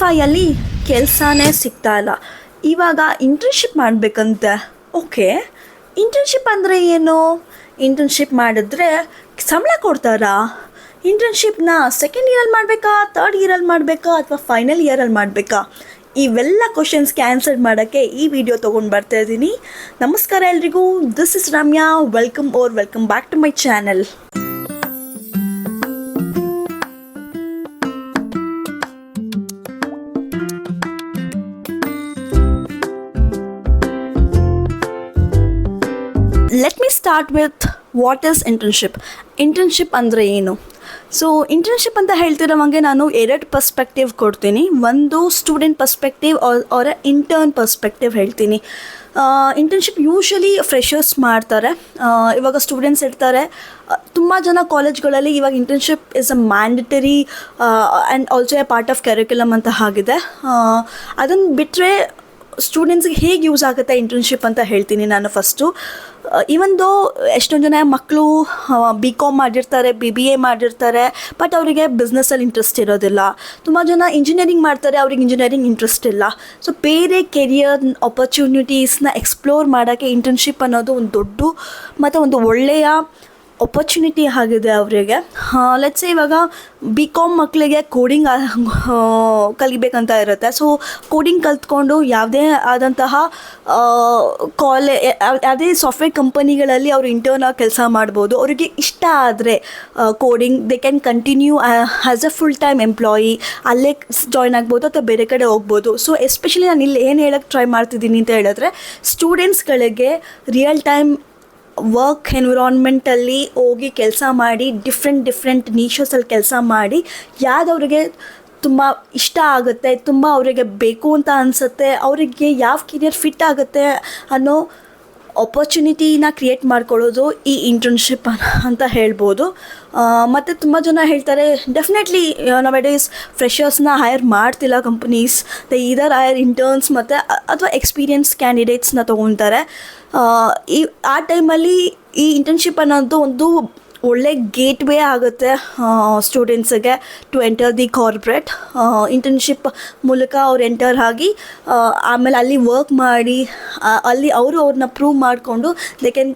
ಫೈಯಲ್ಲಿ ಕೆಲಸನೇ ಸಿಗ್ತಾ ಇಲ್ಲ. ಇವಾಗ ಇಂಟರ್ನ್ಶಿಪ್ ಮಾಡಬೇಕಂತೆ. ಓಕೆ ಇಂಟರ್ನ್ಶಿಪ್ ಅಂದರೆ ಏನು? ಇಂಟರ್ನ್ಶಿಪ್ ಮಾಡಿದ್ರೆ ಸಂಬಳ ಕೊಡ್ತಾರಾ? ಇಂಟರ್ನ್ಶಿಪ್ನ ಸೆಕೆಂಡ್ ಇಯರಲ್ಲಿ ಮಾಡಬೇಕಾ ತರ್ಡ್ ಇಯರಲ್ಲಿ ಮಾಡಬೇಕಾ, ಅಥವಾ ಫೈನಲ್ ಇಯರಲ್ಲಿ ಮಾಡಬೇಕಾ? ಇವೆಲ್ಲ ಕ್ವಶನ್ಸ್ಗೆ ಆನ್ಸರ್ ಮಾಡೋಕ್ಕೆ ಈ ವಿಡಿಯೋ ತೊಗೊಂಡು ಬರ್ತಾ ಇದ್ದೀನಿ. ನಮಸ್ಕಾರ ಎಲ್ರಿಗೂ. This is Ramya welcome or welcome back to my channel start with what is internship internship ಅಂದರೆ ಏನು? ಸೊ ಇಂಟರ್ನ್ಶಿಪ್ ಅಂತ ಹೇಳ್ತಿರೋವಂಗೆ ನಾನು ಎರಡು ಪರ್ಸ್ಪೆಕ್ಟಿವ್ ಕೊಡ್ತೀನಿ. ಒಂದು ಸ್ಟೂಡೆಂಟ್ ಪರ್ಸ್ಪೆಕ್ಟಿವ್ ಅವರ ಇಂಟರ್ನ್ ಪರ್ಸ್ಪೆಕ್ಟಿವ್ ಹೇಳ್ತೀನಿ. ಇಂಟರ್ನ್ಶಿಪ್ ಯೂಶಲಿ ಫ್ರೆಷರ್ಸ್ ಮಾಡ್ತಾರೆ. ಇವಾಗ ಸ್ಟೂಡೆಂಟ್ಸ್ ಇರ್ತಾರೆ. ತುಂಬ ಜನ ಕಾಲೇಜ್ಗಳಲ್ಲಿ ಇವಾಗ internship is a mandatory and also a part of curriculum ಅಂತ ಆಗಿದೆ ಅದನ್ನು ಬಿಟ್ಟರೆ ಸ್ಟೂಡೆಂಟ್ಸ್ಗೆ ಹೇಗೆ ಯೂಸ್ ಆಗುತ್ತೆ ಇಂಟರ್ನ್ಶಿಪ್ ಅಂತ ಹೇಳ್ತೀನಿ ನಾನು ಫಸ್ಟು ಈವನ್ ದೋ ಎಷ್ಟೊಂದು ಜನ ಮಕ್ಕಳು ಬಿ ಕಾಮ್ ಮಾಡಿರ್ತಾರೆ ಬಿ ಬಿ ಎ ಮಾಡಿರ್ತಾರೆ ಬಟ್ ಅವರಿಗೆ ಬಿಸ್ನೆಸ್ಸಲ್ಲಿ ಇಂಟ್ರೆಸ್ಟ್ ಇರೋದಿಲ್ಲ. ತುಂಬ ಜನ ಇಂಜಿನಿಯರಿಂಗ್ ಮಾಡ್ತಾರೆ, ಅವ್ರಿಗೆ ಇಂಜಿನಿಯರಿಂಗ್ ಇಂಟ್ರೆಸ್ಟ್ ಇಲ್ಲ. ಸೊ ಬೇರೆ ಕೆರಿಯರ್ ಆಪರ್ಚುನಿಟೀಸ್ನ ಎಕ್ಸ್ಪ್ಲೋರ್ ಮಾಡೋಕ್ಕೆ ಇಂಟರ್ನ್ಶಿಪ್ ಅನ್ನೋದು ಒಂದು ದೊಡ್ಡ, ಮತ್ತು ಒಂದು ಒಳ್ಳೆಯ ಆಪರ್ಚುನಿಟಿ ಆಗಿದೆ ಅವರಿಗೆ. ಲೆಟ್ಸ್ ಇವಾಗ ಬಿ ಕಾಮ್ ಮಕ್ಕಳಿಗೆ ಕೋಡಿಂಗ್ ಕಲಿಬೇಕಂತ ಇರುತ್ತೆ. ಸೊ ಕೋಡಿಂಗ್ ಕಲ್ತ್ಕೊಂಡು ಯಾವುದೇ ಆದಂತಹ ಕಾಲೇ ಯಾವುದೇ ಸಾಫ್ಟ್ವೇರ್ ಕಂಪನಿಗಳಲ್ಲಿ ಅವರು ಇಂಟರ್ನ್ ಆಗಿ ಕೆಲಸ ಮಾಡ್ಬೋದು. ಅವರಿಗೆ ಇಷ್ಟ ಆದರೆ coding they can continue as a full time employee ಅಲ್ಲೇ ಜಾಯ್ನ್ ಆಗ್ಬೋದು ಅಥವಾ ಬೇರೆ ಕಡೆ ಹೋಗ್ಬೋದು. ಸೊ ಎಸ್ಪೆಷಲಿ ನಾನು ಇಲ್ಲಿ ಏನು ಹೇಳಕ್ಕೆ ಟ್ರೈ ಮಾಡ್ತಿದ್ದೀನಿ ಅಂತ ಹೇಳಿದ್ರೆ ಸ್ಟೂಡೆಂಟ್ಸ್ಗಳಿಗೆ ರಿಯಲ್ ಟೈಮ್ ವರ್ಕ್ ಎನ್ವಿರಾನ್ಮೆಂಟಲ್ಲಿ ಹೋಗಿ ಕೆಲಸ ಮಾಡಿ ಡಿಫ್ರೆಂಟ್ ಡಿಫ್ರೆಂಟ್ ನೀಶಸಲ್ಲಿ ಕೆಲಸ ಮಾಡಿ ಯಾವ್ದವ್ರಿಗೆ ತುಂಬ ಇಷ್ಟ ಆಗುತ್ತೆ, ತುಂಬ ಅವರಿಗೆ ಬೇಕು ಅಂತ ಅನಿಸುತ್ತೆ, ಅವರಿಗೆ ಯಾವ ಕೆರಿಯರ್ ಫಿಟ್ ಆಗುತ್ತೆ ಅನ್ನೋ ಆಪರ್ಚುನಿಟಿನ ಕ್ರಿಯೇಟ್ ಮಾಡ್ಕೊಳ್ಳೋದು ಈ ಇಂಟರ್ನ್ಶಿಪ್ ಅಂತ ಹೇಳ್ಬೋದು. ಮತ್ತು ತುಂಬ ಜನ ಹೇಳ್ತಾರೆ ಡೆಫಿನೆಟ್ಲಿ ಡೇಸ್ ಫ್ರೆಷರ್ಸ್ನ ಹೈರ್ ಮಾಡ್ತಿಲ್ಲ companies the either hire interns ಮತ್ತು ಅಥವಾ ಎಕ್ಸ್ಪೀರಿಯನ್ಸ್ ಕ್ಯಾಂಡಿಡೇಟ್ಸ್ನ ತೊಗೊತಾರೆ ಈ, ಆ ಟೈಮಲ್ಲಿ ಈ ಇಂಟರ್ನ್ಶಿಪ್ ಅನ್ನೋದು ಒಂದು ಒಳ್ಳೆ ಗೇಟ್ ವೇ ಆಗುತ್ತೆ ಸ್ಟೂಡೆಂಟ್ಸಿಗೆ to enter the corporate internship ಮೂಲಕ ಅವ್ರು ಎಂಟರ್ ಆಗಿ ಆಮೇಲೆ ಅಲ್ಲಿ ವರ್ಕ್ ಮಾಡಿ ಅಲ್ಲಿ ಅವರು ಅವ್ರನ್ನ ಪ್ರೂವ್ ಮಾಡಿಕೊಂಡು they can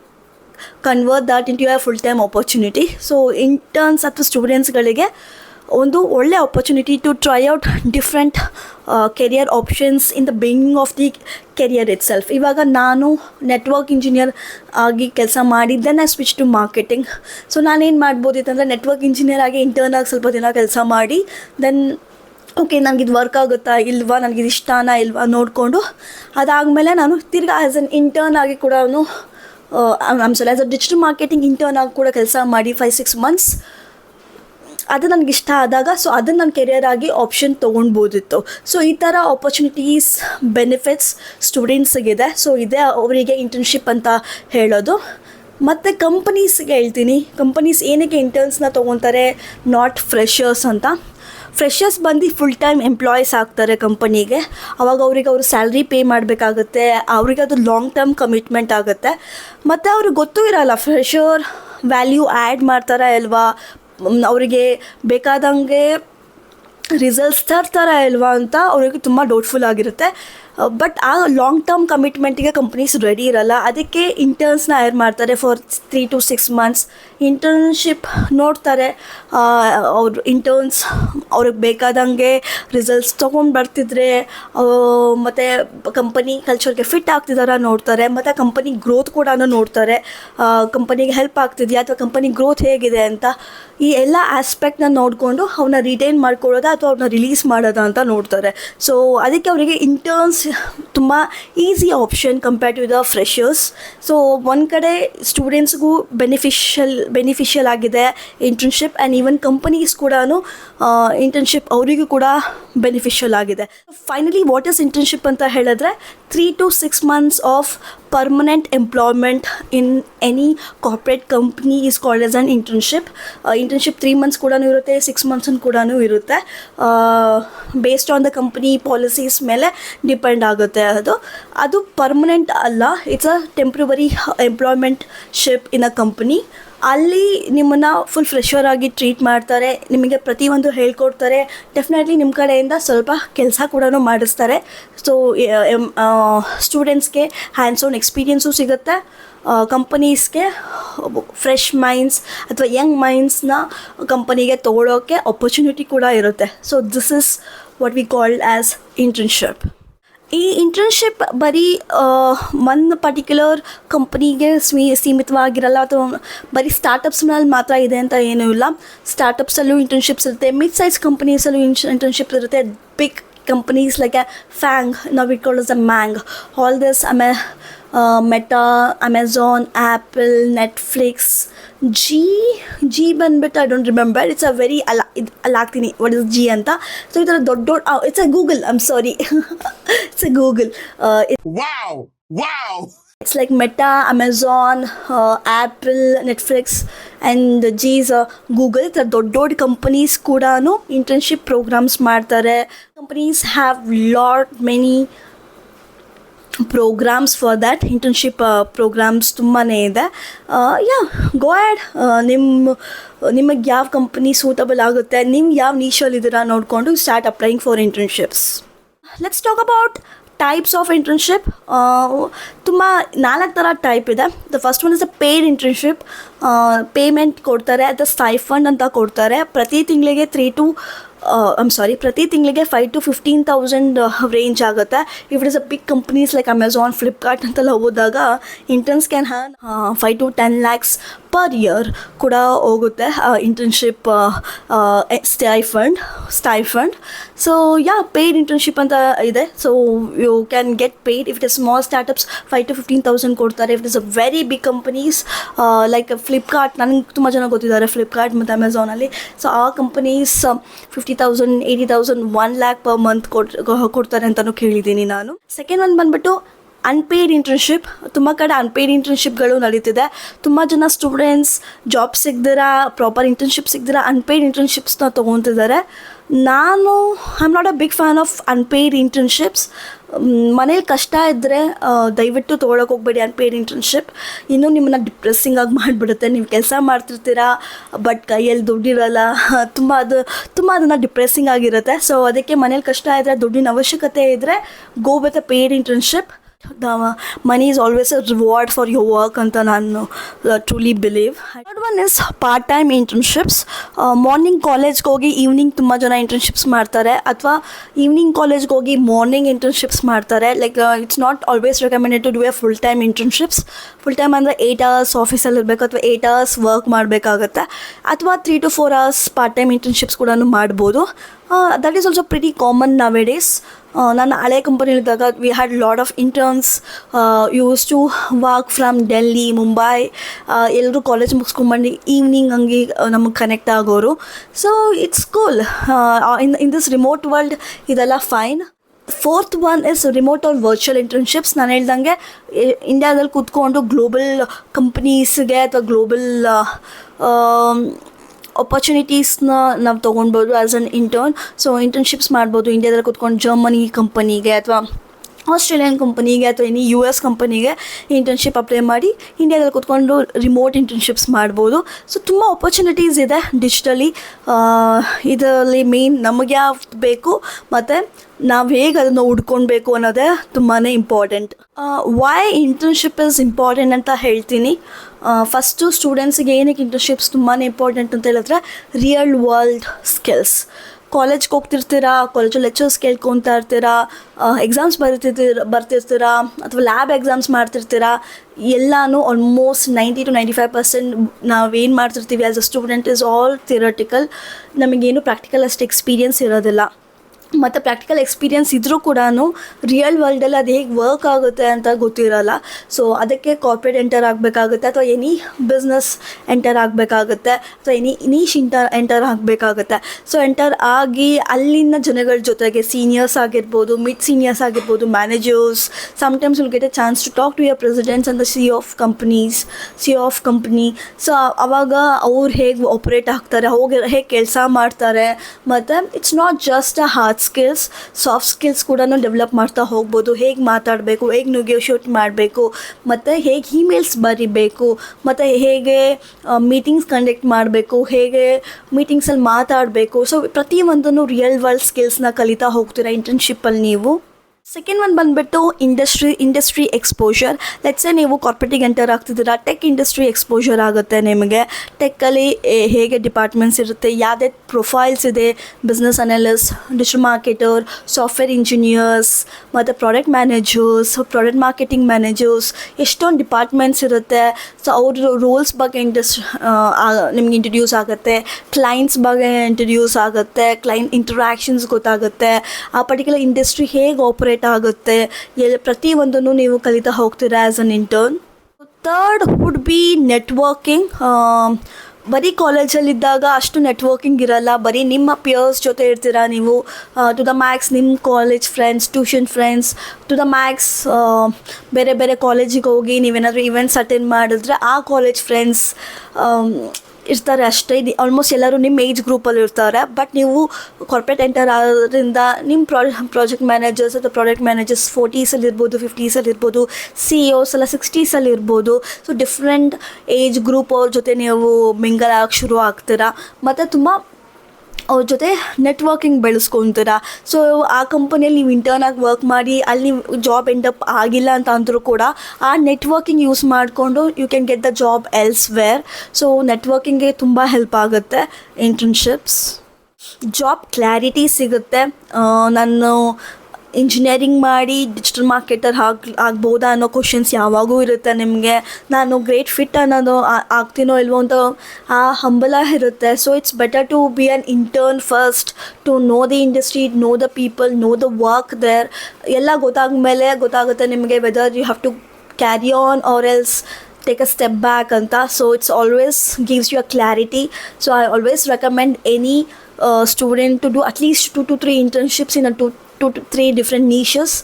convert that into a full time opportunity so interns ಅಥವಾ ಸ್ಟೂಡೆಂಟ್ಸ್ಗಳಿಗೆ ಒಂದು ಒಳ್ಳೆ opportunity to try out different career options in the beginning of the career itself ಇವಾಗ ನಾನು ನೆಟ್ವರ್ಕ್ ಇಂಜಿನಿಯರ್ ಆಗಿ ಕೆಲಸ ಮಾಡಿ then switch to marketing so ನಾನೇನು ಮಾಡ್ಬೋದಿತ್ತಂದರೆ ನೆಟ್ವರ್ಕ್ ಇಂಜಿನಿಯರ್ ಆಗಿ ಇಂಟರ್ನ್ ಆಗಿ ಸ್ವಲ್ಪ ದಿನ ಕೆಲಸ ಮಾಡಿ ದೆನ್ ಓಕೆ ನನಗಿದು ವರ್ಕ್ ಆಗುತ್ತಾ ಇಲ್ವಾ ನನಗಿದು ಇಷ್ಟನಾ ಇಲ್ವಾ ನೋಡಿಕೊಂಡು ಅದಾದಮೇಲೆ ನಾನು ತಿರ್ಗಾ ಆ್ಯಸ್ ಅನ್ ಇಂಟರ್ನ್ ಆಗಿ ಕೂಡ ಅವನು am sorry as a digital marketing intern ಆಗಿ ಕೂಡ ಕೆಲಸ ಮಾಡಿ ಫೈವ್ ಸಿಕ್ಸ್ ಮಂತ್ಸ್ ಅದು ನನಗೆ ಇಷ್ಟ ಆದಾಗ ಸೊ ಅದನ್ನು ನಾನು ಕೆರಿಯರ್ ಆಗಿ ಆಪ್ಷನ್ ತೊಗೊಳ್ಬೋದಿತ್ತು ಸೊ ಈ ಥರ ಆಪರ್ಚುನಿಟೀಸ್ ಬೆನಿಫಿಟ್ಸ್ ಸ್ಟೂಡೆಂಟ್ಸಿಗಿದೆ ಸೊ ಇದೇ ಅವರಿಗೆ ಇಂಟರ್ನ್ಶಿಪ್ ಅಂತ ಹೇಳೋದು. ಮತ್ತು ಕಂಪನೀಸ್ಗೆ ಹೇಳ್ತೀನಿ. ಕಂಪನೀಸ್ ಏನಕ್ಕೆ ಇಂಟರ್ನ್ಸ್ನ ತೊಗೊತಾರೆ ನಾಟ್ ಫ್ರೆಷರ್ಸ್ ಅಂತ. ಫ್ರೆಷರ್ಸ್ ಬಂದು ಫುಲ್ ಟೈಮ್ ಎಂಪ್ಲಾಯೀಸ್ ಆಗ್ತಾರೆ ಕಂಪನಿಗೆ ಅವಾಗ ಅವ್ರಿಗೆ ಅವರು ಸ್ಯಾಲ್ರಿ ಪೇ ಮಾಡಬೇಕಾಗುತ್ತೆ ಅವ್ರಿಗೆ ಅದು ಲಾಂಗ್ ಟರ್ಮ್ ಕಮಿಟ್ಮೆಂಟ್ ಆಗುತ್ತೆ. ಮತ್ತು ಅವ್ರಿಗೆ ಗೊತ್ತೂ ಇರಲ್ಲ ಫ್ರೆಷರ್ ವ್ಯಾಲ್ಯೂ ಆ್ಯಡ್ ಮಾಡ್ತಾರಾ ಇಲ್ವಾ? ಮ್, ಅವರಿಗೆ ಬೇಕಾದಂಗೆ ರಿಸಲ್ಟ್ಸ್ ತರ್ತಾರ ಇಲ್ವಾ ಅಂತ ಅವರಿಗೆ ತುಂಬ ಡೌಟ್ಫುಲ್ ಆಗಿರುತ್ತೆ. ಬಟ್ ಆ ಲಾಂಗ್ ಟರ್ಮ್ ಕಮಿಟ್ಮೆಂಟಿಗೆ ಕಂಪ್ನೀಸ್ ರೆಡಿ ಇರಲ್ಲ. ಅದಕ್ಕೆ ಇಂಟರ್ನ್ಸ್ನ ಹೈರ್ ಮಾಡ್ತಾರೆ for three to six months internship ನೋಡ್ತಾರೆ. ಅವ್ರ ಇಂಟರ್ನ್ಸ್ ಅವ್ರಿಗೆ ಬೇಕಾದಂಗೆ ರಿಸಲ್ಟ್ಸ್ ತೊಗೊಂಡು ಬರ್ತಿದ್ರೆ ಮತ್ತು ಕಂಪನಿ ಕಲ್ಚರ್ಗೆ ಫಿಟ್ ಆಗ್ತಿದಾರ ನೋಡ್ತಾರೆ. ಮತ್ತು ಕಂಪನಿ ಗ್ರೋತ್ ಕೂಡ ನೋಡ್ತಾರೆ. ಕಂಪನಿಗೆ ಹೆಲ್ಪ್ ಆಗ್ತಿದೆಯಾ ಅಥವಾ ಕಂಪನಿ ಗ್ರೋತ್ ಹೇಗಿದೆ ಅಂತ ಈ ಎಲ್ಲ ಆಸ್ಪೆಕ್ಟ್ನ ನೋಡಿಕೊಂಡು ಅವನ್ನ ರಿಟೈನ್ ಮಾಡ್ಕೊಳ್ಳೋದಾ ಅಥವಾ ಅವ್ರನ್ನ ರಿಲೀಸ್ ಮಾಡೋದಾ ಅಂತ ನೋಡ್ತಾರೆ. ಸೊ ಅದಕ್ಕೆ ಅವರಿಗೆ ಇಂಟರ್ನ್ಸ್ ತುಂಬ easy option compare to the freshers so ಒಂದು ಕಡೆ ಸ್ಟೂಡೆಂಟ್ಸ್ಗೂ ಬೆನಿಫಿಷಲ್ ಬೆನಿಫಿಷಿಯಲ್ ಆಗಿದೆ ಇಂಟರ್ನ್ಶಿಪ್ ಆ್ಯಂಡ್ ಈವನ್ ಕಂಪನೀಸ್ ಕೂಡ ಇಂಟರ್ನ್ಶಿಪ್ ಅವರಿಗೂ ಕೂಡ ಬೆನಿಫಿಷಿಯಲ್ ಆಗಿದೆ. ಫೈನಲಿ ವಾಟ್ ಇಸ್ ಇಂಟರ್ನ್ಶಿಪ್ ಅಂತ ಹೇಳಿದ್ರೆ three to six months of permanent employment in any corporate company is called as an internship internship three months ಕೂಡ ಇರುತ್ತೆ ಸಿಕ್ಸ್ ಮಂತ್ಸನ್ನು ಕೂಡ ಇರುತ್ತೆ. Based on the company policies ಮೇಲೆ ಡಿಪೆಂಡ್ ಆಗುತ್ತೆ ಅದು. ಅದು ಪರ್ಮನೆಂಟ್ ಅಲ್ಲ it's a temporary employment ship in a company ಅಲ್ಲಿ ನಿಮ್ಮನ್ನು ಫುಲ್ ಫ್ರೆಶರ್ ಆಗಿ ಟ್ರೀಟ್ ಮಾಡ್ತಾರೆ, ನಿಮಗೆ ಪ್ರತಿಯೊಂದು ಹೇಳ್ಕೊಡ್ತಾರೆ. ಡೆಫಿನೆಟ್ಲಿ ನಿಮ್ಮ ಕಡೆಯಿಂದ ಸ್ವಲ್ಪ ಕೆಲಸ ಕೂಡ ಮಾಡಿಸ್ತಾರೆ. ಸೊ ಸ್ಟೂಡೆಂಟ್ಸ್ಗೆ ಹ್ಯಾಂಡ್ಸ್ ಆನ್ ಎಕ್ಸ್ಪೀರಿಯೆನ್ಸು ಸಿಗುತ್ತೆ. ಕಂಪನೀಸ್ಗೆ ಫ್ರೆಶ್ ಮೈಂಡ್ಸ್ ಅಥವಾ ಯಂಗ್ ಮೈಂಡ್ಸ್ನ ಕಂಪನಿಗೆ ತೊಗೊಳೋಕ್ಕೆ ಆಪರ್ಚುನಿಟಿ ಕೂಡ ಇರುತ್ತೆ. So this is what we called as internship ಈ ಇಂಟರ್ನ್ಶಿಪ್ ಬರೀ ಒಂದು ಪರ್ಟಿಕ್ಯುಲರ್ ಕಂಪ್ನಿಗೆ ಸ್ವೀ ಸೀಮಿತವಾಗಿರಲ್ಲ, ಅಥವಾ ಬರೀ ಸ್ಟಾರ್ಟಪ್ಸ್ನಲ್ಲಿ ಮಾತ್ರ ಇದೆ ಅಂತ ಏನೂ ಇಲ್ಲ. ಸ್ಟಾರ್ಟಪ್ಸಲ್ಲೂ ಇಂಟರ್ನ್ಶಿಪ್ಸ್ ಇರುತ್ತೆ ಮಿಡ್ ಸೈಜ್ ಕಂಪ್ನೀಸಲ್ಲೂ ಇನ್ಶ್ ಇಂಟರ್ನ್ಶಿಪ್ ಇರುತ್ತೆ. Big companies like a FAANG ನಾವು ಇಟ್ಕೊಳ್ಳೋದು as a MAANG all this Ame Meta Amazon Apple Netflix G G ಬಂದ್ಬಿಟ್ಟು I don't remember it's a very ಅಲ್ಲ ಇದು ಅಲ್ಲಿ ಹಾಕ್ತೀನಿ ವಾಟ್ ಇಸ್ ಜಿ ಅಂತ? ಸೊ ಈ ಥರ ದೊಡ್ಡ ದೊಡ್ಡ it's a Google I'm sorry it's a Google Wow! Wow! It's like Meta Amazon Apple Netflix and G's Google ಈ ಥರ ದೊಡ್ಡ ದೊಡ್ಡ ಕಂಪನೀಸ್ ಕೂಡ ಇಂಟರ್ನ್ಶಿಪ್ ಪ್ರೋಗ್ರಾಮ್ಸ್ ಮಾಡ್ತಾರೆ companies have lot many programs for that internship programs ತುಂಬಾ ಇದೆ. ಯಾ ಗೋ add ನಿಮ್ಮ ನಿಮಗೆ ಯಾವ ಕಂಪ್ನಿ ಸೂಟಬಲ್ ಆಗುತ್ತೆ? ನಿಮ್ಮ ಯಾವ ನೀಶಲ್ಲಿದ್ದೀರಾ ನೋಡಿಕೊಂಡು start applying for internships let's talk about types of internship ತುಂಬ ನಾಲ್ಕು ಥರ ಟೈಪ್ ಇದೆ. The first one is a paid internship payment ಕೊಡ್ತಾರೆ ಅಥವಾ ಸ್ಟೈಫಂಡ್ ಅಂತ ಕೊಡ್ತಾರೆ. ಪ್ರತಿ ತಿಂಗಳಿಗೆ ತ್ರೀ ಟು ಐಮ್ ಸಾರಿ ಪ್ರತಿ ತಿಂಗಳಿಗೆ five to fifteen thousand range ಆಗುತ್ತೆ. If it is a big companies like Amazon Flipkart ಅಂತೆಲ್ಲ ಹೋದಾಗ interns can ಹ್ಯಾನ್ five to ten lakhs per year ಕೂಡ ಹೋಗುತ್ತೆ internship stipend stipend so yeah paid internship ಅಂತ ಇದೆ. So you can get paid if it is small startups five to fifteen thousand ಕೊಡ್ತಾರೆ. If it is a very big companies like Flipkart ನನಗೆ ತುಂಬ ಜನ ಗೊತ್ತಿದ್ದಾರೆ ಫ್ಲಿಪ್ಕಾರ್ಟ್ ಮತ್ತು ಅಮೆಝಾನಲ್ಲಿ ಸೊ ಆ companies fifty thousand eighty thousand one lakh per month ಕೊಡ್, ಕೊಡ್ತಾರೆ ಅಂತಲೂ ಕೇಳಿದ್ದೀನಿ ನಾನು. ಸೆಕೆಂಡ್ ಒನ್ ಬಂದ್ಬಿಟ್ಟು ಅನ್ಪೇಯ್ಡ್ ಇಂಟರ್ನ್ಶಿಪ್ ತುಂಬ ಕಡೆ ಅನ್ಪೇಯ್ಡ್ ಇಂಟರ್ನ್ಶಿಪ್ಗಳು ನಡೀತಿದೆ. ತುಂಬ ಜನ ಸ್ಟೂಡೆಂಟ್ಸ್ ಜಾಬ್ ಸಿಗ್ದಿರ ಪ್ರಾಪರ್ ಇಂಟರ್ನ್ಶಿಪ್ ಸಿಗ್ದಿರ ಅನ್ಪೇಯ್ಡ್ ಇಂಟರ್ನ್ಶಿಪ್ಸ್ನ ತೊಗೊತಿದ್ದಾರೆ. ನಾನು I am not a big fan of unpaid internships ಮನೇಲಿ ಕಷ್ಟ ಇದ್ದರೆ ದಯವಿಟ್ಟು ತೊಗೊಳಕ್ಕೆ ಹೋಗ್ಬೇಡಿ ಅನ್ಪೇಯ್ಡ್ ಇಂಟರ್ನ್ಶಿಪ್ ಇನ್ನೂ ನಿಮ್ಮನ್ನು ಡಿಪ್ರೆಸ್ಸಿಂಗ್ ಆಗಿ ಮಾಡಿಬಿಡುತ್ತೆ. ನೀವು ಕೆಲಸ ಮಾಡ್ತಿರ್ತೀರಾ ಬಟ್ ಕೈಯಲ್ಲಿ ದುಡ್ಡಿರಲ್ಲ. ತುಂಬ ಅದು, ತುಂಬ ಅದನ್ನು ಡಿಪ್ರೆಸ್ಸಿಂಗ್ ಆಗಿರುತ್ತೆ. ಸೊ ಅದಕ್ಕೆ ಮನೇಲಿ ಕಷ್ಟ ಇದ್ದರೆ ದುಡ್ಡಿನ ಅವಶ್ಯಕತೆ ಇದ್ದರೆ go with a paid internship money is always a reward for your work ಅಂತ ನಾನು truly believe third one is part time internships morning ಕಾಲೇಜ್ಗೆ ಹೋಗಿ ಈವ್ನಿಂಗ್ ತುಂಬ ಜನ ಇಂಟರ್ನ್ಶಿಪ್ಸ್ ಮಾಡ್ತಾರೆ. ಅಥವಾ ಈವ್ನಿಂಗ್ ಕಾಲೇಜ್ಗೆ ಹೋಗಿ ಮಾರ್ನಿಂಗ್ ಇಂಟರ್ನ್ಶಿಪ್ಸ್ ಮಾಡ್ತಾರೆ. Like it's not always recommended to do a full time internships full time ಅಂದರೆ ಏಯ್ಟ್ ಅವರ್ಸ್ ಆಫೀಸಲ್ಲಿ ಇರಬೇಕು ಅಥವಾ ಏಯ್ಟ್ ಅವರ್ಸ್ ವರ್ಕ್ ಮಾಡಬೇಕಾಗತ್ತೆ. ಅಥವಾ three to four hours part time internships ಕೂಡ ಮಾಡ್ಬೋದು. That is also pretty common nowadays ನಾನು ಹಳೆ ಕಂಪನಿಲಿದ್ದಾಗ we had lot of interns use to work from Delhi Mumbai ಎಲ್ಲರೂ ಕಾಲೇಜ್ ಮುಗಿಸ್ಕೊಂಬಂದು ಈವ್ನಿಂಗ್ ಹಂಗೆ ನಮಗೆ connect ಆಗೋರು. So it's cool in in this remote world ಇದೆಲ್ಲ fine fourth one is remote or virtual internships ನಾನು ಹೇಳ್ದಂಗೆ ಇಂಡಿಯಾದಲ್ಲಿ ಕೂತ್ಕೊಂಡು ಗ್ಲೋಬಲ್ ಕಂಪ್ನೀಸ್ಗೆ ಅಥವಾ ಗ್ಲೋಬಲ್ ಅಪರ್ಚುನಿಟೀಸ್ನ ನಾವು ತೊಗೊಳ್ಬೋದು as an intern so internships ಮಾಡ್ಬೋದು. ಇಂಡಿಯಾದಲ್ಲಿ ಕೂತ್ಕೊಂಡು ಜರ್ಮನಿ ಕಂಪನಿಗೆ ಅಥವಾ ಆಸ್ಟ್ರೇಲಿಯನ್ ಕಂಪನಿಗೆ ಅಥವಾ ಎನಿ ಯು ಎಸ್ ಕಂಪನಿಗೆ ಇಂಟರ್ನ್ಶಿಪ್ ಅಪ್ಲೈ ಮಾಡಿ ಇಂಡಿಯಾದಲ್ಲಿ ಕೂತ್ಕೊಂಡು ರಿಮೋಟ್ ಇಂಟರ್ನ್ಶಿಪ್ಸ್ ಮಾಡ್ಬೋದು. ಸೊ ತುಂಬ ಆಪರ್ಚುನಿಟೀಸ್ ಇದೆ ಡಿಜಿಟಲಿ ಇದರಲ್ಲಿ ಮೇನ್ ನಮಗೆ ಯಾವ್ದು ಬೇಕು, ಮತ್ತು ನಾವು ಹೇಗೆ ಅದನ್ನು ಹುಡ್ಕೊಳ್ಬೇಕು ಅನ್ನೋದೇ ತುಂಬಾ important why internship is important ಅಂತ ಹೇಳ್ತೀನಿ. ಫಸ್ಟು ಸ್ಟೂಡೆಂಟ್ಸಿಗೆ ಏನಕ್ಕೆ ಇಂಟರ್ನ್ಶಿಪ್ಸ್ ತುಂಬಾ ಇಂಪಾರ್ಟೆಂಟ್ ಅಂತ ಹೇಳಿದ್ರೆ ರಿಯಲ್ ವರ್ಲ್ಡ್ ಸ್ಕಿಲ್ಸ್ ಕಾಲೇಜ್ಗೆ ಹೋಗ್ತಿರ್ತೀರಾ ಕಾಲೇಜು ಲೆಕ್ಚರ್ಸ್ ಕೇಳ್ಕೊತಾ ಇರ್ತೀರಾ ಎಕ್ಸಾಮ್ಸ್ ಬರೀತಿರ್ತೀರ, ಬರ್ತಿರ್ತೀರಾ, ಅಥವಾ ಲ್ಯಾಬ್ ಎಕ್ಸಾಮ್ಸ್ ಮಾಡ್ತಿರ್ತೀರಾ, ಎಲ್ಲನೂ almost ninety two ninety five percent ನಾವೇನು ಮಾಡ್ತಿರ್ತೀವಿ as a student is all theoretical ನಮಗೇನು ಪ್ರಾಕ್ಟಿಕಲ್ ಅಷ್ಟು ಎಕ್ಸ್ಪೀರಿಯನ್ಸ್ ಇರೋದಿಲ್ಲ. ಮತ್ತು ಪ್ರಾಕ್ಟಿಕಲ್ ಎಕ್ಸ್ಪೀರಿಯನ್ಸ್ ಇದ್ದರೂ ಕೂಡ ರಿಯಲ್ ವರ್ಲ್ಡಲ್ಲಿ ಅದು ಹೇಗೆ ವರ್ಕ್ ಆಗುತ್ತೆ ಅಂತ ಗೊತ್ತಿರಲ್ಲ. ಸೊ ಅದಕ್ಕೆ ಕಾರ್ಪೊರೇಟ್ ಎಂಟರ್ ಆಗಬೇಕಾಗುತ್ತೆ ಅಥವಾ ಎನಿ ಬಿಸ್ನೆಸ್ ಎಂಟರ್ ಆಗಬೇಕಾಗುತ್ತೆ ಅಥವಾ ಎನಿ ನೀಶ್ ಇಂಟರ್ ಎಂಟರ್ ಆಗಬೇಕಾಗುತ್ತೆ. ಸೊ ಎಂಟರ್ ಆಗಿ ಅಲ್ಲಿನ ಜನಗಳ ಜೊತೆಗೆ ಸೀನಿಯರ್ಸ್ ಆಗಿರ್ಬೋದು ಮಿಡ್ ಸೀನಿಯರ್ಸ್ ಆಗಿರ್ಬೋದು managers sometimes will get a chance to talk to your presidents and the C of companies C of company so ಅವಾಗ ಅವ್ರು ಹೇಗೆ ಆಪ್ರೇಟ್ ಆಗ್ತಾರೆ ಹೋಗಿ ಹೇಗೆ ಕೆಲಸ ಮಾಡ್ತಾರೆ. ಮತ್ತು it's not just a hard skills soft skills ಕೂಡ ಡೆವಲಪ್ ಮಾಡ್ತಾ ಹೋಗ್ಬೋದು. ಹೇಗೆ ಮಾತಾಡಬೇಕು, ಹೇಗೆ ಶೂಟ್ ಮಾಡಬೇಕು, ಮತ್ತು ಹೇಗೆ ಇಮೇಲ್ಸ್ ಬರೀಬೇಕು, ಮತ್ತು ಹೇಗೆ ಮೀಟಿಂಗ್ಸ್ ಕಂಡಕ್ಟ್ ಮಾಡಬೇಕು, ಹೇಗೆ ಮೀಟಿಂಗ್ಸಲ್ಲಿ ಮಾತಾಡಬೇಕು. ಸೊ ಪ್ರತಿಯೊಂದನ್ನು ರಿಯಲ್ ವರ್ಲ್ಡ್ ಸ್ಕಿಲ್ಸ್ನ ಕಲಿತಾ ಹೋಗ್ತೀರಾ ಇಂಟರ್ನ್ಶಿಪ್ಪಲ್ಲಿ ನೀವು? ಸೆಕೆಂಡ್ ಒನ್ ಬಂದುಬಿಟ್ಟು ಇಂಡಸ್ಟ್ರಿ ಇಂಡಸ್ಟ್ರಿ ಎಕ್ಸ್ಪೋಜರ್ ಲೆಟ್ಸೆ ನೀವು ಕಾರ್ಪೊರೇಟಿಗೆ ಎಂಟರ್ ಆಗ್ತಿದ್ದೀರಾ ಟೆಕ್ ಇಂಡಸ್ಟ್ರಿ ಎಕ್ಸ್ಪೋಜರ್ ಆಗುತ್ತೆ ನಿಮಗೆ. ಟೆಕ್ಕಲ್ಲಿ ಹೇಗೆ ಡಿಪಾರ್ಟ್ಮೆಂಟ್ಸ್ ಇರುತ್ತೆ, ಯಾವುದೇ ಪ್ರೊಫೈಲ್ಸ್ ಇದೆ business analyst digital marketer software engineers ಮತ್ತು product managers product marketing managers ಎಷ್ಟೊಂದು ಡಿಪಾರ್ಟ್ಮೆಂಟ್ಸ್ ಇರುತ್ತೆ. ಸೊ ಅವ್ರ ರೋಲ್ಸ್ ಬಗ್ಗೆ ಇಂಡಸ್ ನಿಮ್ಗೆ ಇಂಟ್ರಡ್ಯೂಸ್ ಆಗುತ್ತೆ. ಕ್ಲೈಂಟ್ಸ್ ಬಗ್ಗೆ ಇಂಟ್ರಡ್ಯೂಸ್ ಆಗುತ್ತೆ. ಕ್ಲೈಂಟ್ ಇಂಟ್ರಾಕ್ಷನ್ಸ್ ಗೊತ್ತಾಗುತ್ತೆ. ಆ ಪರ್ಟಿಕ್ಯುಲರ್ ಇಂಡಸ್ಟ್ರಿ ಹೇಗೆ ಆಪ್ರೇಟ್ ಆಗುತ್ತೆ. ಎಲ್ಲಿ ಪ್ರತಿಯೊಂದನ್ನು ನೀವು ಕಲಿತಾ ಹೋಗ್ತೀರಾ as an intern third would be networking ಬರೀ ಕಾಲೇಜಲ್ಲಿದ್ದಾಗ ಅಷ್ಟು ನೆಟ್ವರ್ಕಿಂಗ್ ಇರಲ್ಲ. ಬರೀ ನಿಮ್ಮ ಪಿಯರ್ಸ್ ಜೊತೆ ಇರ್ತೀರಾ ನೀವು? ಟು ದ ಮ್ಯಾಕ್ಸ್ ನಿಮ್ಮ college friends tuition friends to the max ಬೇರೆ ಬೇರೆ ಕಾಲೇಜಿಗೆ ಹೋಗಿ ನೀವೇನಾದರೂ ಇವೆಂಟ್ಸ್ ಅಟೆಂಡ್ ಮಾಡಿದ್ರೆ ಆ ಕಾಲೇಜ್ ಫ್ರೆಂಡ್ಸ್ ಇರ್ತಾರೆ ಅಷ್ಟೇ. ಇದು ಆಲ್ಮೋಸ್ಟ್ ಎಲ್ಲರೂ ನಿಮ್ಮ ಏಜ್ ಗ್ರೂಪಲ್ಲಿ ಇರ್ತಾರೆ. ಬಟ್ ನೀವು ಕಾರ್ಪೊರೇಟ್ ಎಂಟರ್ ಆದ್ರಿಂದ ನಿಮ್ಮ ಪ್ರಾ ಪ್ರಾಜೆಕ್ಟ್ ಮ್ಯಾನೇಜರ್ಸ್ ಅಥವಾ ಪ್ರಾಡಕ್ಟ್ ಮ್ಯಾನೇಜರ್ಸ್ ಫೋರ್ಟೀಸಲ್ಲಿ ಇರ್ಬೋದು ಫಿಫ್ಟೀಸಲ್ಲಿ ಇರ್ಬೋದು ಸಿ ಇಒಸ್ ಎಲ್ಲ ಸಿಕ್ಸ್ಟೀಸಲ್ಲಿ ಇರ್ಬೋದು. ಸೊ ಡಿಫ್ರೆಂಟ್ ಏಜ್ ಗ್ರೂಪ್ ಅವ್ರ ಜೊತೆ ನೀವು ಮಿಂಗಲ್ ಆಗಕ್ಕೆ ಶುರು ಆಗ್ತೀರಾ? ಮತ್ತು ತುಂಬ ಅವ್ರ ಜೊತೆ ನೆಟ್ವರ್ಕಿಂಗ್ ಬೆಳೆಸ್ಕೊತೀರಾ. ಸೊ ಆ ಕಂಪನಿಯಲ್ಲಿ ನೀವು ಇಂಟರ್ನಾಗಿ ವರ್ಕ್ ಮಾಡಿ, ಅಲ್ಲಿ ಜಾಬ್ ಜಾಬ್ ಅಪ್ ಆಗಿಲ್ಲ ಅಂತ ಅಂದರೂ ಕೂಡ ಆ ನೆಟ್ವರ್ಕಿಂಗ್ ಯೂಸ್ ಮಾಡಿಕೊಂಡು you can get the job elsewhere so ನೆಟ್ವರ್ಕಿಂಗ್ಗೆ ತುಂಬ ಹೆಲ್ಪ್ ಆಗುತ್ತೆ ಇಂಟರ್ನ್ಶಿಪ್ಸ್ ಜಾಬ್ ಕ್ಲಾರಿಟಿ ಸಿಗುತ್ತೆ. ನಾನು ಇಂಜಿನಿಯರಿಂಗ್ ಮಾಡಿ ಡಿಜಿಟಲ್ ಮಾರ್ಕೆಟರ್ ಆಗ್, ಆಗ್ಬೋದಾ ಅನ್ನೋ ಕ್ವಶನ್ಸ್ ಯಾವಾಗೂ ಇರುತ್ತೆ ನಿಮಗೆ. ನಾನು ಗ್ರೇಟ್ ಫಿಟ್ ಅನ್ನೋದು ಆಗ್ತೀನೋ ಇಲ್ವೋ ಅಂತ ಆ ಹಂಬಲ ಇರುತ್ತೆ. So it's better to be an intern first to know the industry know the people know the work there ಎಲ್ಲ ಗೊತ್ತಾಗ್ಮೇಲೆ ಗೊತ್ತಾಗುತ್ತೆ ನಿಮಗೆ whether you have to carry on or else take a step back ಅಂತ. So it's always gives you a clarity so I always recommend any student to do at least two two three internships in a two two three different niches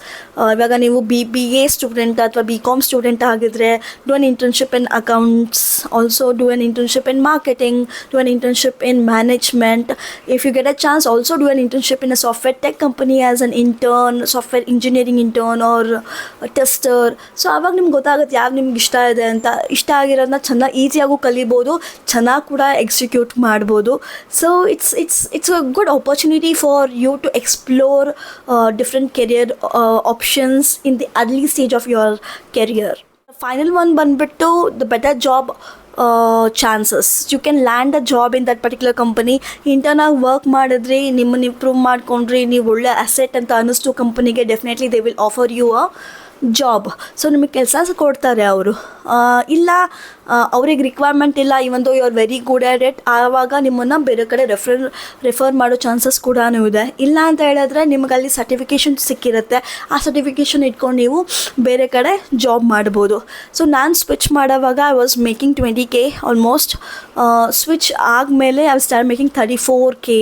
ಇವಾಗ ನೀವು B B A student ಅಥವಾ B com student ಆಗಿದ್ರೆ do an internship in accounts also do an internship in marketing do an internship in management if you get a chance also do an internship in a software tech company as an intern software engineering intern or tester so ಆವಾಗ ನಿಮ್ಗೆ ಗೊತ್ತಾಗುತ್ತೆ ಯಾವ ನಿಮ್ಗೆ ಇಷ್ಟ ಇದೆ ಅಂತ. ಇಷ್ಟ ಆಗಿರೋದನ್ನ ಚೆನ್ನಾಗಿ ಈಸಿಯಾಗೂ ಕಲಿಬೋದು, ಚೆನ್ನಾಗಿ ಕೂಡ ಎಕ್ಸಿಕ್ಯೂಟ್ ಮಾಡ್ಬೋದು. So it's it's it's a good opportunity for you to explore different career options in the early stage of your career final one ಬಂದುಬಿಟ್ಟು the better job chances you can land a job in that particular company ಇಂಟರ್ನಾಗಿ work ಮಾಡಿದ್ರಿ, ನಿಮ್ಮನ್ನು improve ಮಾಡಿಕೊಂಡ್ರಿ, ನೀವು ಒಳ್ಳೆ asset ಅಂತ ಅನ್ನಿಸ್ತು ಕಂಪನಿಗೆ definitely they will offer you a job so ನಿಮಗೆ ಕೆಲಸ ಕೊಡ್ತಾರೆ ಅವರು. ಇಲ್ಲ ಅವ್ರಿಗೆ ರಿಕ್ವೈರ್ಮೆಂಟ್ ಇಲ್ಲ even though you are very good at it ಆವಾಗ ನಿಮ್ಮನ್ನು ಬೇರೆ ಕಡೆ ರೆಫರ್ ರೆಫರ್ ಮಾಡೋ ಚಾನ್ಸಸ್ ಕೂಡ ಇದೆ. ಇಲ್ಲ ಅಂತ ಹೇಳಿದ್ರೆ ನಿಮಗೆ ಅಲ್ಲಿ ಸರ್ಟಿಫಿಕೇಷನ್ ಸಿಕ್ಕಿರುತ್ತೆ. ಆ ಸರ್ಟಿಫಿಕೇಷನ್ ಇಟ್ಕೊಂಡು ನೀವು ಬೇರೆ ಕಡೆ ಜಾಬ್ ಮಾಡ್ಬೋದು. ಸೊ ನಾನು ಸ್ವಿಚ್ ಮಾಡೋವಾಗ I was making twenty K almost switch ಆದಮೇಲೆ I start making thirty four K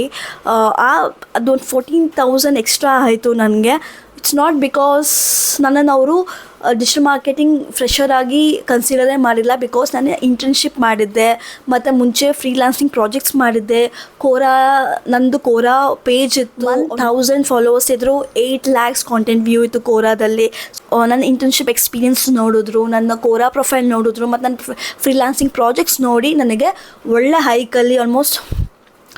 ಅದೊಂದು ಫೋರ್ಟೀನ್ ತೌಸಂಡ್ ಎಕ್ಸ್ಟ್ರಾ ಆಯಿತು ನನಗೆ. ಇಟ್ಸ್ ನಾಟ್ ಬಿಕಾಸ್ ನನ್ನನ್ನು ಅವರು ಡಿಜಿಟಲ್ ಮಾರ್ಕೆಟಿಂಗ್ ಫ್ರೆಷರ್ ಆಗಿ ಕನ್ಸಿಡರೇ ಮಾಡಿಲ್ಲ. ಬಿಕಾಸ್ ನಾನು ಇಂಟರ್ನ್ಶಿಪ್ ಮಾಡಿದ್ದೆ ಮತ್ತು ಮುಂಚೆ ಫ್ರೀಲಾನ್ಸಿಂಗ್ ಪ್ರಾಜೆಕ್ಟ್ಸ್ ಮಾಡಿದ್ದೆ. ಕೋರಾ ನಂದು ಕೋರಾ ಪೇಜ್ ಇತ್ತು. ಒನ್ ಥೌಸಂಡ್ ಫಾಲೋವರ್ಸ್ ಇದ್ದರು ಏಯ್ಟ್ ಲ್ಯಾಕ್ಸ್ ಕಾಂಟೆಂಟ್ ವ್ಯೂ ಇತ್ತು ಕೋರಾದಲ್ಲಿ ನನ್ನ ಇಂಟರ್ನ್ಶಿಪ್ ಎಕ್ಸ್ಪೀರಿಯನ್ಸ್ ನೋಡಿದ್ರು ನನ್ನ ಕೋರಾ ಪ್ರೊಫೈಲ್ ನೋಡಿದ್ರು ಮತ್ತು ನನ್ನ ಫ್ರೀಲಾನ್ಸಿಂಗ್ ಪ್ರಾಜೆಕ್ಟ್ಸ್ ನೋಡಿ ನನಗೆ ಒಳ್ಳೆ ಹೈಕಲ್ಲಿ almost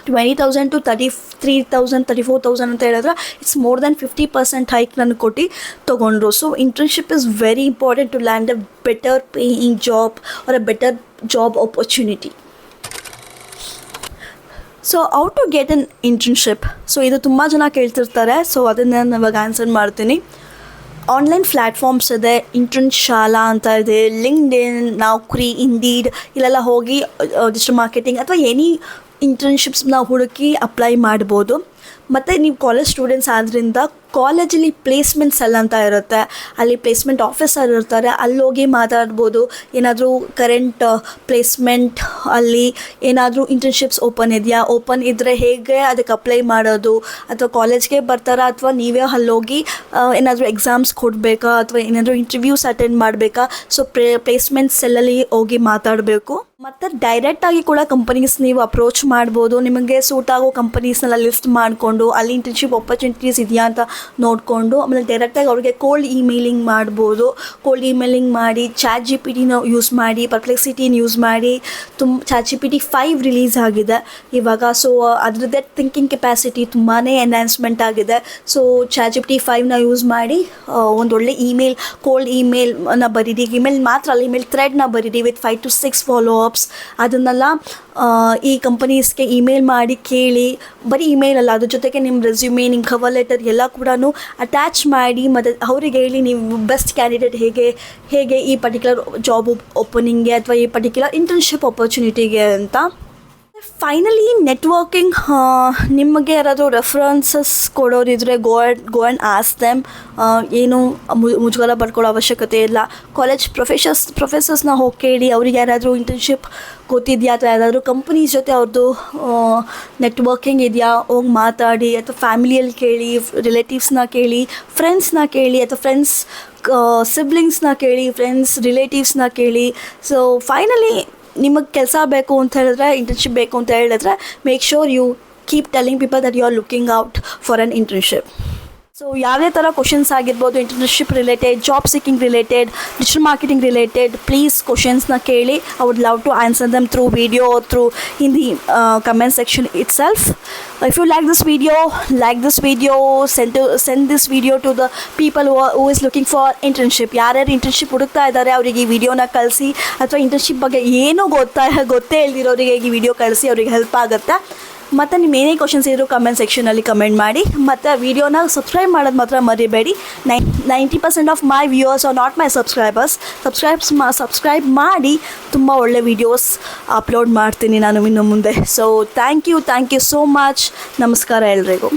twenty thousand to thirty three thousand thirty four thousand ಅಂತ ಹೇಳಿದ್ರೆ it's more than fifty percent hike ನಾನು ಕೊಟ್ಟು ತೊಗೊಂಡ್ರು. So internship is very important to land a better paying job or a better job opportunity so how to get an internship so ಇದು ತುಂಬ ಜನ ಕೇಳ್ತಿರ್ತಾರೆ. So ಅದನ್ನು ನಾನು ಇವಾಗ ಆನ್ಸರ್ ಮಾಡ್ತೀನಿ. ಆನ್ಲೈನ್ ಪ್ಲ್ಯಾಟ್ಫಾರ್ಮ್ಸ್ ಇದೆ ಇಂಟರ್ನ್ ಶಾಲಾ ಅಂತ ಇದೆ ಲಿಂಕ್ಡ್ ಇನ್ ನೌಕರಿ ಇಂಡೀಡ್ ಇಲ್ಲೆಲ್ಲ ಹೋಗಿ ಡಿಜಿಟಲ್ ಮಾರ್ಕೆಟಿಂಗ್ ಅಥವಾ ಎನಿ ಇಂಟರ್ನ್ಶಿಪ್ಸ್ನ ಹುಡುಕಿ ಅಪ್ಲೈ ಮಾಡ್ಬೋದು. ಮತ್ತು ನೀವು ಕಾಲೇಜ್ ಸ್ಟೂಡೆಂಟ್ಸ್ ಆದ್ದರಿಂದ ಕಾಲೇಜಲ್ಲಿ ಪ್ಲೇಸ್ಮೆಂಟ್ ಸೆಲ್ ಅಂತ ಇರುತ್ತೆ. ಅಲ್ಲಿ ಪ್ಲೇಸ್ಮೆಂಟ್ ಆಫೀಸರ್ ಇರ್ತಾರೆ. ಅಲ್ಲಿ ಹೋಗಿ ಮಾತಾಡ್ಬೋದು. ಏನಾದರೂ ಕರೆಂಟ್ ಪ್ಲೇಸ್ಮೆಂಟ್ ಅಲ್ಲಿ ಏನಾದರೂ ಇಂಟರ್ನ್ಶಿಪ್ಸ್ ಓಪನ್ ಇದೆಯಾ? ಓಪನ್ ಇದ್ದರೆ ಹೇಗೆ ಅದಕ್ಕೆ ಅಪ್ಲೈ ಮಾಡೋದು? ಅಥವಾ ಕಾಲೇಜ್ಗೆ ಬರ್ತಾರಾ? ಅಥವಾ ನೀವೇ ಅಲ್ಲಿ ಹೋಗಿ ಏನಾದರೂ ಎಕ್ಸಾಮ್ಸ್ ಕೊಡಬೇಕಾ? ಅಥವಾ ಏನಾದರೂ ಇಂಟರ್ವ್ಯೂಸ್ ಅಟೆಂಡ್ ಮಾಡಬೇಕಾ? ಸೊ ಪ್ಲೇ ಪ್ಲೇಸ್ಮೆಂಟ್ ಸೆಲ್ಲಲ್ಲಿ ಹೋಗಿ ಮಾತಾಡಬೇಕು? ಮತ್ತು ಡೈರೆಕ್ಟಾಗಿ ಕೂಡ ಕಂಪನೀಸ್ ನೀವು ಅಪ್ರೋಚ್ ಮಾಡ್ಬೋದು. ನಿಮಗೆ ಸೂಟ್ ಆಗೋ ಕಂಪನೀಸ್ನೆಲ್ಲ ಲಿಸ್ಟ್ ಮಾಡಿಕೊಂಡು, ಅಲ್ಲಿ ಇಂಟರ್ನ್ಶಿಪ್ ಆಪರ್ಚುನಿಟೀಸ್ ಇದೆಯಾ ಅಂತ ನೋಡಿಕೊಂಡು, ಆಮೇಲೆ ಡೈರೆಕ್ಟಾಗಿ ಅವ್ರಿಗೆ ಕೋಲ್ಡ್ ಇಮೇಲಿಂಗ್ ಮಾಡ್ಬೋದು. ಕೋಲ್ಡ್ ಇಮೇಲಿಂಗ್ ಮಾಡಿ ಚಾಟ್ ಜಿ ಪಿ ಟಿನ ಯೂಸ್ ಮಾಡಿ ಪರ್ಪ್ಲೆಕ್ಸಿಟಿನ ಯೂಸ್ ಮಾಡಿ ತುಂಬ chat G P T five release ಆಗಿದೆ ಇವಾಗ. ಸೊ ಅದ್ರದ್ದೇ ಥಿಂಕಿಂಗ್ ಕೆಪಾಸಿಟಿ ತುಂಬಾ ಎನ್ಹಾನ್ಸ್ಮೆಂಟ್ ಆಗಿದೆ. So chat G P T ಫೈವ್ನ use ಮಾಡಿ ಒಂದೊಳ್ಳೆ ಇಮೇಲ್ ಕೋಲ್ಡ್ ಇಮೇಲ್ನ ಬರೀರಿ. ಇಮೇಲ್ ಮಾತ್ರ ಅಲ್ಲಿ ಇಮೇಲ್ ಥ್ರೆಡ್ನ ಬರೀರಿ with five to six follow ups ಅದನ್ನೆಲ್ಲ ಈ ಕಂಪನೀಸ್ಗೆ ಇಮೇಲ್ ಮಾಡಿ ಕೇಳಿ, ಬರೀ ಇಮೇಲ್ ಅಲ್ಲ, ಅದ್ರ ಜೊತೆಗೆ ನಿಮ್ಮ ರೆಸ್ಯೂಮೆ ನಿಮ್ಮ ಕವರ್ ಲೆಟರ್ ಎಲ್ಲ ಕೂಡ ಅಟ್ಯಾಚ್ ಮಾಡಿ ಮತ್ತು ಅವರಿಗೆ ಹೇಳಿ ನೀವು ಬೆಸ್ಟ್ ಕ್ಯಾಂಡಿಡೇಟ್ ಹೇಗೆ ಹೇಗೆ ಈ ಪರ್ಟಿಕ್ಯುಲರ್ ಜಾಬ್ ಓಪನಿಂಗ್ಗೆ ಅಥವಾ ಈ ಪರ್ಟಿಕ್ಯುಲರ್ ಇಂಟರ್ನ್ಶಿಪ್ ಆಪರ್ಚುನಿಟಿಗೆ ಅಂತ ಫೈನಲಿ ನೆಟ್ವರ್ಕಿಂಗ್ ನಿಮಗೆ ಯಾರಾದರೂ references ಕೊಡೋರಿದ್ರೆ go and go and ask them ಏನು ಮುಜುಗರ ಪಡ್ಕೊಳ್ಳೋ ಅವಶ್ಯಕತೆ ಇಲ್ಲ. ಕಾಲೇಜ್ ಪ್ರೊಫೆಸರ್ಸ್ ಪ್ರೊಫೆಸರ್ಸ್ನ ಹೋಗಿ ಕೇಳಿ, ಅವ್ರಿಗೆ ಯಾರಾದರೂ ಇಂಟರ್ನ್ಶಿಪ್ ಗೊತ್ತಿದೆಯಾ ಅಥವಾ ಯಾರಾದರೂ ಕಂಪ್ನೀಸ್ ಜೊತೆ ಅವ್ರದ್ದು ನೆಟ್ವರ್ಕಿಂಗ್ ಇದೆಯಾ? ಹೋಗಿ ಮಾತಾಡಿ, ಅಥವಾ ಫ್ಯಾಮಿಲಿಯಲ್ಲಿ ಕೇಳಿ ರಿಲೇಟಿವ್ಸ್ನ ಕೇಳಿ ಫ್ರೆಂಡ್ಸ್ನ ಕೇಳಿ, ಅಥವಾ ಫ್ರೆಂಡ್ಸ್ ಸಿಬ್ಲಿಂಗ್ಸ್ನ ಕೇಳಿ ಫ್ರೆಂಡ್ಸ್ ರಿಲೇಟಿವ್ಸ್ನ ಕೇಳಿ. ಸೊ ಫೈನಲಿ ನಿಮಗೆ ಕೆಲಸ ಬೇಕು ಅಂತ ಹೇಳಿದ್ರೆ ಇಂಟರ್ನ್ಶಿಪ್ ಬೇಕು ಅಂತ ಹೇಳಿದ್ರೆ make sure you keep telling people that you are looking out for an internship so ಯಾವುದೇ ಥರ ಕ್ವಶನ್ಸ್ ಆಗಿರ್ಬೋದು internship related job seeking related digital marketing related please ಕ್ವಶನ್ಸ್ನ ಕೇಳಿ. I would love to answer them through video through in the comment section itself if you like this video like this video send send this video to the people who is looking for internship ಯಾರ್ಯಾರು internship ಹುಡುಕ್ತಾ ಇದ್ದಾರೆ, ಅವರಿಗೆ ಈ ವಿಡಿಯೋನ ಕಳಿಸಿ. ಅಥವಾ internship ಬಗ್ಗೆ ಏನೂ ಗೊತ್ತಾ, ಗೊತ್ತೇ ಇಲ್ದಿರೋರಿಗೆ ಈ ವಿಡಿಯೋ ಕಳಿಸಿ, ಅವರಿಗೆ ಹೆಲ್ಪ್ ಆಗುತ್ತೆ? ಮತ್ತು ನಿಮ್ಮ ಏನೇ ಕ್ವಶನ್ಸ್ ಇದ್ದರೂ ಕಮೆಂಟ್ ಸೆಕ್ಷನಲ್ಲಿ ಕಮೆಂಟ್ ಮಾಡಿ. ಮತ್ತು ವೀಡಿಯೋನ ಸಬ್ಸ್ಕ್ರೈಬ್ ಮಾಡೋದು ಮಾತ್ರ ಮರಿಬೇಡಿ. Nine ninety percent of my viewers are not my subscribers subscribes ಮಾ ಸಬ್ಸ್ಕ್ರೈಬ್ ಮಾಡಿ ತುಂಬ ಒಳ್ಳೆ ವೀಡಿಯೋಸ್ ಅಪ್ಲೋಡ್ ಮಾಡ್ತೀನಿ ನಾನು ಇನ್ನು ಮುಂದೆ. So thank you thank you so much ನಮಸ್ಕಾರ ಎಲ್ರಿಗೂ.